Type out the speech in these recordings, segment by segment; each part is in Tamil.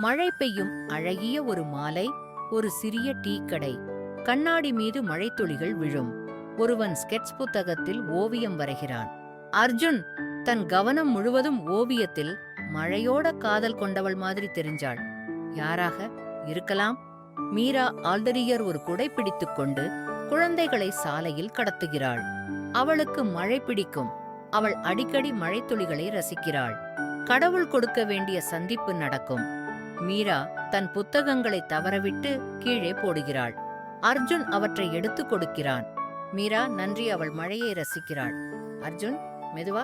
மழை பெய்யும் அழகிய ஒரு மாலை ஒரு சிறிய டீ கடை. கண்ணாடி மீது மழைத்துளிகள் விழும். ஒருவன் ஸ்கெட்ச் புத்தகத்தில் ஓவியம் வரைகிறான். அர்ஜுன் தன் கவனம் முழுவதும் ஓவியத்தில் மழையோட காதல் கொண்டவள் மாதிரி தெரிஞ்சாள். யாராக? இருக்கலாம். மீரா ஆல்தரியர் ஒரு குடை பிடித்துக் கொண்டு குழந்தைகளை சாலையில் கடத்துகிறாள். அவளுக்கு மழை பிடிக்கும். அவள் அடிக்கடி மழைத்துளிகளை ரசிக்கிறாள். கடவுள் கொடுக்க வேண்டிய சந்திப்பு நடக்கும். மீரா தன் புத்தகங்களை தவறவிட்டு கீழே போடுகிறாள். அர்ஜுன் அவற்றை எடுத்துக் கொடுக்கிறான். மீரா நன்றி அவள் மழையை ரசிக்கிறாள். அர்ஜுன் மெதுவா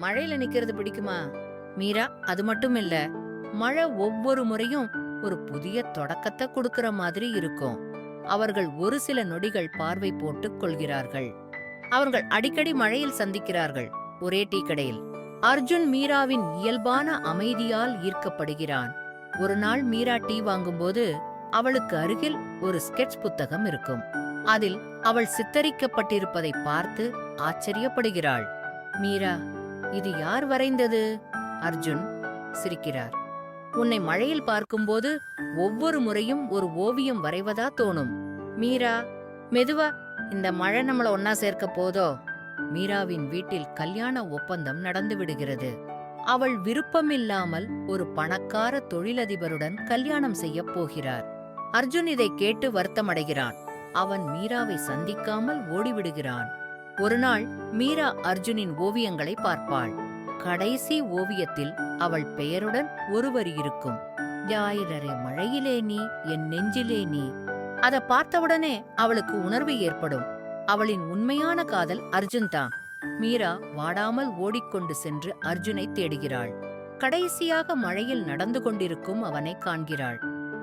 மழையில நிக்கிறது பிடிக்குமா? மீரா அது மட்டும் இல்ல மழை ஒவ்வொரு முறையும் ஒரு புதிய தொடக்கத்தை கொடுக்கிற மாதிரி இருக்கும். அவர்கள் ஒரு சில நொடிகள் பார்வை போட்டுக் கொள்கிறார்கள். அவர்கள் அடிக்கடி மழையில் சந்திக்கிறார்கள் ஒரே டீ கடையில். அர்ஜுன் மீராவின் இயல்பான அமைதியால் ஈர்க்கப்படுகிறான். ஒரு நாள் மீரா டீ வாங்கும்போது அவளுக்கு அருகில் ஒரு ஸ்கெட்ச் புத்தகம் இருக்கும். அதில் அவள் சித்தரிக்கப்பட்டிருப்பதை பார்த்து ஆச்சரியப்படுகிறாள். மீரா இது யார் வரைந்தது? அர்ஜுன் சிரிக்கிறார். உன்னை மழையில் பார்க்கும்போது ஒவ்வொரு முறையும் ஒரு ஓவியம் வரைவதா தோணும். மீரா மெதுவா இந்த மழை நம்மள ஒன்னா சேர்க்க போதோ? மீராவின் வீட்டில் கல்யாண ஒப்பந்தம் நடந்து விடுகிறது. அவள் விருப்பமில்லாமல் ஒரு பணக்கார தொழிலதிபருடன் கல்யாணம் செய்யப் போகிறார். அர்ஜுன் இதை கேட்டு வருத்தமடைகிறான். அவன் மீராவை சந்திக்காமல் ஓடிவிடுகிறான். ஒருநாள் மீரா அர்ஜுனின் ஓவியங்களை பார்ப்பாள். கடைசி ஓவியத்தில் அவள் பெயருடன் ஒருவர் இருக்கும். ஞாயிறரை மழையிலே நீ என் நெஞ்சிலே நீ. அதை பார்த்தவுடனே அவளுக்கு உணர்வு ஏற்படும். அவளின் உண்மையான காதல் அர்ஜுன் தான் மீரா வாடாமல் ஓடிக்கொண்டு சென்று அர்ஜுனை தேடுகிறாள். கடைசியாக மழையில் நடந்து கொண்டிருக்கும் அவனை காண்கிறாள்.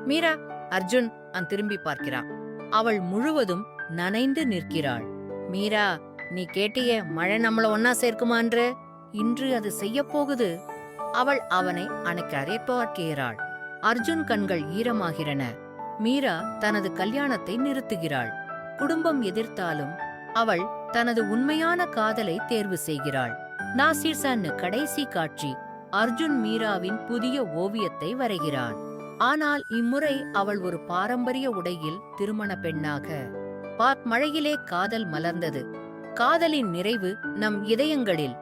மீரா அர்ஜுன் அன் திரும்பி பார்க்கிறான். அவள் முழுவதும் நனைந்து நிற்கிறாள். மீரா நீ கேட்டியே மழை நம்மள ஒன்னா சேர்க்குமான்று இன்று அது செய்யப் போகுது. அவள் அவனை அணைக்க பார்க்கிறாள். அர்ஜுன் கண்கள் ஈரமாகிறன. மீரா தனது கல்யாணத்தை நிறுத்துகிறாள். குடும்பம் எதிர்த்தாலும் அவள் தனது உண்மையான காதலை தேர்வு செய்கிறாள். நாசிர் சன்னு கடைசி காட்சி அர்ஜுன் மீராவின் புதிய ஓவியத்தை வரைகிறான். ஆனால் இம்முறை அவள் ஒரு பாரம்பரிய உடையில் திருமண பெண்ணாக. பாக் மழையிலே காதல் மலர்ந்தது. காதலின் நிறைவு நம் இதயங்களில்